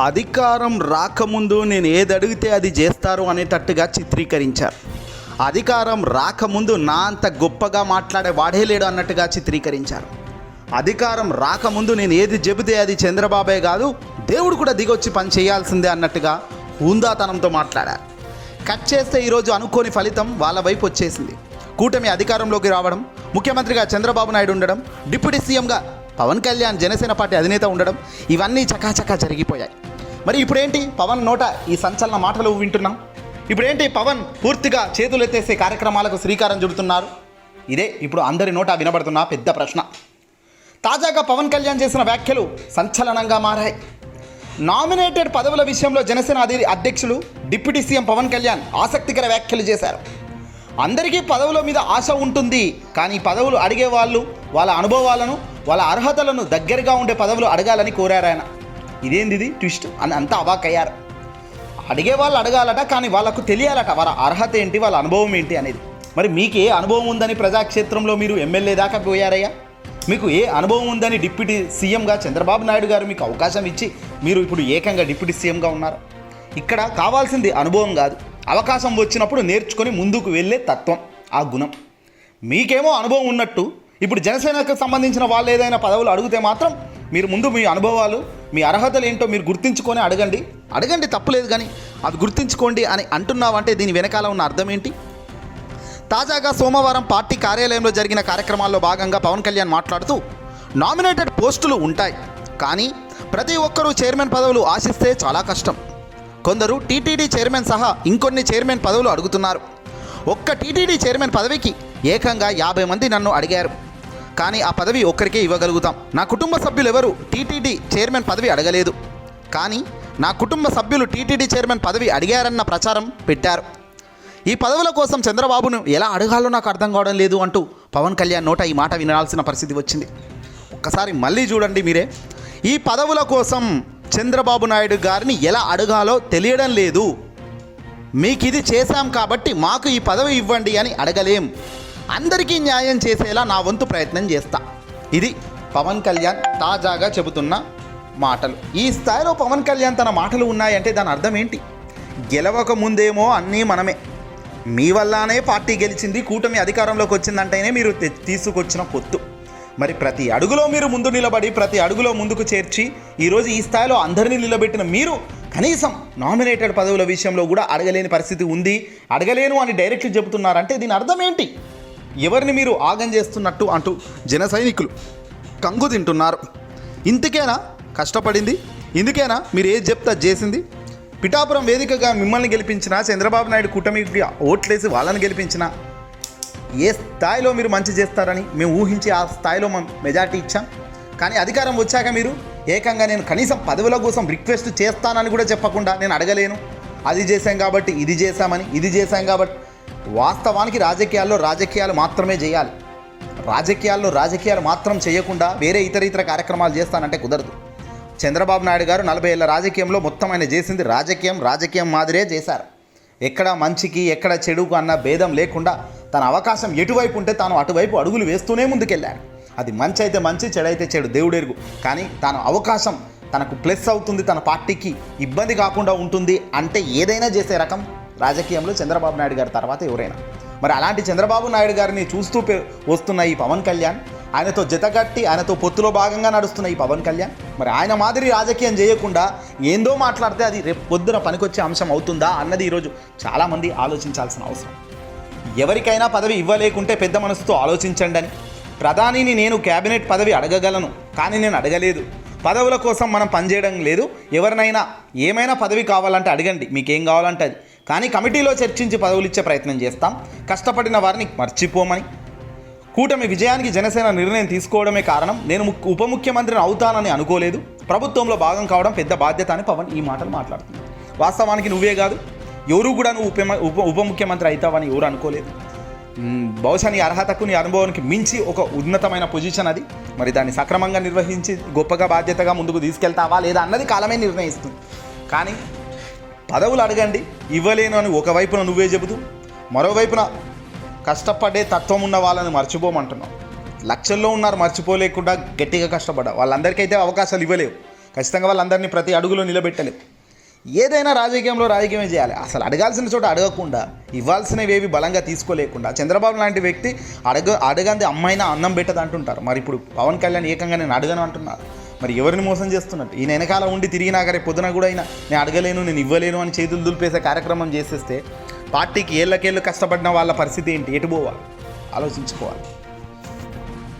అధికారం రాకముందు నేను ఏది అడిగితే అది చేస్తారు అనేటట్టుగా చిత్రీకరించారు. అధికారం రాకముందు నా అంత గొప్పగా మాట్లాడే వాడే లేడు అన్నట్టుగా చిత్రీకరించారు. అధికారం రాకముందు నేను ఏది చెబితే అది చంద్రబాబే కాదు దేవుడు కూడా దిగొచ్చి పని చేయాల్సిందే అన్నట్టుగా హుందాతనంతో మాట్లాడారు. కట్ చేస్తే ఈరోజు అనుకోని ఫలితం వాళ్ళ వైపు వచ్చేసింది. కూటమి అధికారంలోకి రావడం ముఖ్యమంత్రిగా చంద్రబాబు నాయుడు ఉండడం డిప్యూటీ సీఎంగా పవన్ కళ్యాణ్ జనసేన పార్టీ అధినేత ఉండడం ఇవన్నీ చకాచకా జరిగిపోయాయి. మరి ఇప్పుడేంటి పవన్ నోట ఈ సంచలన మాటలు వింటున్నాం? ఇప్పుడేంటి పవన్ పూర్తిగా చేతులెత్తేసే కార్యక్రమాలకు శ్రీకారం చుడుతున్నారు? ఇదే ఇప్పుడు అందరి నోట వినబడుతున్న పెద్ద ప్రశ్న. తాజాగా పవన్ కళ్యాణ్ చేసిన వ్యాఖ్యలు సంచలనంగా మారాయి. నామినేటెడ్ పదవుల విషయంలో జనసేన అధి అధ్యక్షులు డిప్యూటీ సీఎం పవన్ కళ్యాణ్ ఆసక్తికర వ్యాఖ్యలు చేశారు. అందరికీ పదవుల మీద ఆశ ఉంటుంది కానీ పదవులు అడిగే వాళ్ళు వాళ్ళ అనుభవాలను వాళ్ళ అర్హతలను దగ్గరగా ఉండే పదవులు అడగాలని కోరారు ఆయన. ఇదేంది ఇది ట్విస్ట్? అని అంతా అవాకయ్యారు అడిగే వాళ్ళు అడగాలట కానీ వాళ్ళకు తెలియాలట వాళ్ళ అర్హత ఏంటి వాళ్ళ అనుభవం ఏంటి అనేది. మరి మీకు ఏ అనుభవం ఉందని ప్రజాక్షేత్రంలో మీరు ఎమ్మెల్యే దాకా పోయారయ్యా? మీకు ఏ అనుభవం ఉందని డిప్యూటీ సీఎంగా చంద్రబాబు నాయుడు గారు మీకు అవకాశం ఇచ్చి మీరు ఇప్పుడు ఏకంగా డిప్యూటీ సీఎంగా ఉన్నారు? ఇక్కడ కావాల్సింది అనుభవం కాదు. అవకాశం వచ్చినప్పుడు నేర్చుకొని ముందుకు వెళ్ళే తత్వం ఆ గుణం. మీకేమో అనుభవం ఉన్నట్టు ఇప్పుడు జనసేనకు సంబంధించిన వాళ్ళు ఏదైనా పదవులు అడిగితే మాత్రం మీరు ముందు మీ అనుభవాలు మీ అర్హతలు ఏంటో మీరు గుర్తించుకొని అడగండి. అడగండి తప్పులేదు కానీ అది గుర్తించుకోండి అని అంటున్నావంటే దీని వెనకాల ఉన్న అర్థం ఏంటి? తాజాగా సోమవారం పార్టీ కార్యాలయంలో జరిగిన కార్యక్రమాల్లో భాగంగా పవన్ కళ్యాణ్ మాట్లాడుతూ నామినేటెడ్ పోస్టులు ఉంటాయి కానీ ప్రతి ఒక్కరూ చైర్మన్ పదవులు ఆశిస్తే చాలా కష్టం. కొందరు టీటీడీ చైర్మన్ సహా ఇంకొన్ని చైర్మన్ పదవులు అడుగుతున్నారు. ఒక్క టీటీడీ చైర్మన్ పదవికి ఏకంగా యాభై మంది నన్ను అడిగారు. కానీ ఆ పదవి ఒక్కరికే ఇవ్వగలుగుతాం. నా కుటుంబ సభ్యులు ఎవరు? టీటీడీ చైర్మన్ పదవి అడగలేదు. కానీ నా కుటుంబ సభ్యులు టీటీడీ చైర్మన్ పదవి అడిగారన్న ప్రచారం పెట్టారు. ఈ పదవుల కోసం చంద్రబాబును ఎలా అడగాలో నాకు అర్థం కావడం లేదు అంటూ పవన్ కళ్యాణ్ నోట ఈ మాట వినాల్సిన పరిస్థితి వచ్చింది. ఒక్కసారి మళ్ళీ చూడండి మీరే. ఈ పదవుల కోసం చంద్రబాబు నాయుడు గారిని ఎలా అడగాలో తెలియడం లేదు. మీకు ఇది చేశాం కాబట్టి మాకు ఈ పదవి ఇవ్వండి అని అడగలేం. అందరికీ న్యాయం చేసేలా నా వంతు ప్రయత్నం చేస్తా. ఇది పవన్ కళ్యాణ్ తాజాగా చెబుతున్న మాటలు. ఈ స్థాయిలో పవన్ కళ్యాణ్ తన మాటలు ఉన్నాయంటే దాని అర్థం ఏంటి? గెలవక ముందేమో అన్నీ మనమే. మీ వల్లనే పార్టీ గెలిచింది కూటమి అధికారంలోకి వచ్చిందంటేనే మీరు తీసుకొచ్చిన పొత్తు. మరి ప్రతి అడుగులో మీరు ముందు నిలబడి ప్రతి అడుగులో ముందుకు చేర్చి ఈరోజు ఈ స్థాయిలో అందరినీ నిలబెట్టిన మీరు కనీసం నామినేటెడ్ పదవుల విషయంలో కూడా అడగలేని పరిస్థితి ఉంది. అడగలేను అని డైరెక్ట్ చెబుతున్నారంటే దీని అర్థం ఏంటి? ఎవరిని మీరు ఆగం చేస్తున్నట్టు అంటూ జన సైనికులు కంగు తింటున్నారు. ఇంతకేనా? కష్టపడింది? ఇందుకేనా? మీరు ఏది చెప్తే అది చేసింది? పిఠాపురం వేదికగా మిమ్మల్ని గెలిపించిన చంద్రబాబు నాయుడు కూటమికి ఓట్లేసి వాళ్ళని గెలిపించిన ఏ స్థాయిలో మీరు మంచి చేస్తారని మేము ఊహించి ఆ స్థాయిలో మనం మెజార్టీ ఇచ్చాం. కానీ అధికారం వచ్చాక మీరు ఏకంగా నేను కనీసం పదవుల కోసం రిక్వెస్ట్ చేస్తానని కూడా చెప్పకుండా నేను అడగలేను. అది చేశాం కాబట్టి ఇది చేశామని ఇది చేశాం కాబట్టి వాస్తవానికి రాజకీయాల్లో రాజకీయాలు మాత్రమే చేయాలి. రాజకీయాల్లో రాజకీయాలు మాత్రం చేయకుండా వేరే ఇతర ఇతర కార్యక్రమాలు చేస్తానంటే కుదరదు. చంద్రబాబు నాయుడు గారు నలభై ఏళ్ళ రాజకీయంలో మొత్తం ఆయన చేసింది రాజకీయం రాజకీయం మాదిరే చేశారు. ఎక్కడ మంచికి ఎక్కడ చెడుకు అన్న భేదం లేకుండా తన అవకాశం ఎటువైపు ఉంటే తాను అటువైపు అడుగులు వేస్తూనే ముందుకెళ్ళాడు. అది మంచి అయితే మంచి చెడైతే చెడు దేవుడెరుగు కానీ తాను అవకాశం తనకు ప్లస్ అవుతుంది తన పార్టీకి ఇబ్బంది కాకుండా ఉంటుంది అంటే ఏదైనా చేసే రకం. రాజకీయంలో చంద్రబాబు నాయుడు గారి తర్వాత ఎవరైనా. మరి అలాంటి చంద్రబాబు నాయుడు గారిని చూస్తూ వస్తున్న ఈ పవన్ కళ్యాణ్ ఆయనతో జతగట్టి ఆయనతో పొత్తులో భాగంగా నడుస్తున్న ఈ పవన్ కళ్యాణ్ మరి ఆయన మాదిరి రాజకీయం చేయకుండా ఏందో మాట్లాడితే అది రేపు పొద్దున పనికొచ్చే అంశం అవుతుందా అన్నది ఈరోజు చాలామంది ఆలోచించాల్సిన అవసరం. ఎవరికైనా పదవి ఇవ్వలేకుంటే పెద్ద మనసుతో ఆలోచించండి అని. ప్రధానిని నేను క్యాబినెట్ పదవి అడగగలను కానీ నేను అడగలేదు. పదవుల కోసం మనం పనిచేయడం లేదు. ఎవరినైనా ఏమైనా పదవి కావాలంటే అడగండి మీకేం కావాలంటే అది. కానీ కమిటీలో చర్చించి పదవులు ఇచ్చే ప్రయత్నం చేస్తాం. కష్టపడిన వారిని మర్చిపోమని. కూటమి విజయానికి జనసేన నిర్ణయం తీసుకోవడమే కారణం. నేను ఉప ముఖ్యమంత్రిని అవుతానని అనుకోలేదు. ప్రభుత్వంలో భాగం కావడం పెద్ద బాధ్యత అని పవన్ ఈ మాటలు మాట్లాడుతున్నాడు వాస్తవానికి నువ్వే కాదు. ఎవరు కూడా నువ్వు ఉప ఉప ఉప ముఖ్యమంత్రి అవుతావని ఎవరు అనుకోలేదు. బహుశా నీ అర్హతకు నీ అనుభవానికి మించి ఒక ఉన్నతమైన పొజిషన్ అది. మరి దాన్ని సక్రమంగా నిర్వహించి గొప్పగా బాధ్యతగా ముందుకు తీసుకెళ్తావా లేదా అన్నది కాలమే నిర్ణయిస్తుంది. కానీ పదవులు అడగండి. ఇవ్వలేను అని ఒకవైపున నువ్వే చెబుతూ మరోవైపున కష్టపడే తత్వం ఉన్న వాళ్ళని మర్చిపోమంటున్నావు. లక్షల్లో ఉన్నారు మర్చిపోలేకుండా గట్టిగా కష్టపడ్డా వాళ్ళందరికైతే అవకాశాలు ఇవ్వలేవు. ఖచ్చితంగా వాళ్ళందరినీ ప్రతి అడుగులో నిలబెట్టలేవు. ఏదైనా రాజకీయంలో రాజకీయమే చేయాలి. అసలు అడగాల్సిన చోట అడగకుండా ఇవ్వాల్సినవి ఏవి బలంగా తీసుకోలేకుండా చంద్రబాబు లాంటి వ్యక్తి అడగ అడగంది అమ్మాయినా అన్నం పెట్టదు అంటుంటారు మరి ఇప్పుడు పవన్ కళ్యాణ్ ఏకంగా నేను అడగను అంటున్నారు. మరి ఎవరిని మోసం చేస్తున్నట్టు? ఈయన వెనకాల ఉండి తిరిగినా కానీ పొద్దున కూడా అయినా నేను అడగలేను నేను ఇవ్వలేను అని చేతులు దులిపేసే కార్యక్రమం చేసేస్తే పార్టీకి ఏళ్ళకేళ్ళు కష్టపడిన వాళ్ళ పరిస్థితి ఏంటి? ఎటు పోవాలి? ఆలోచించుకోవాలి.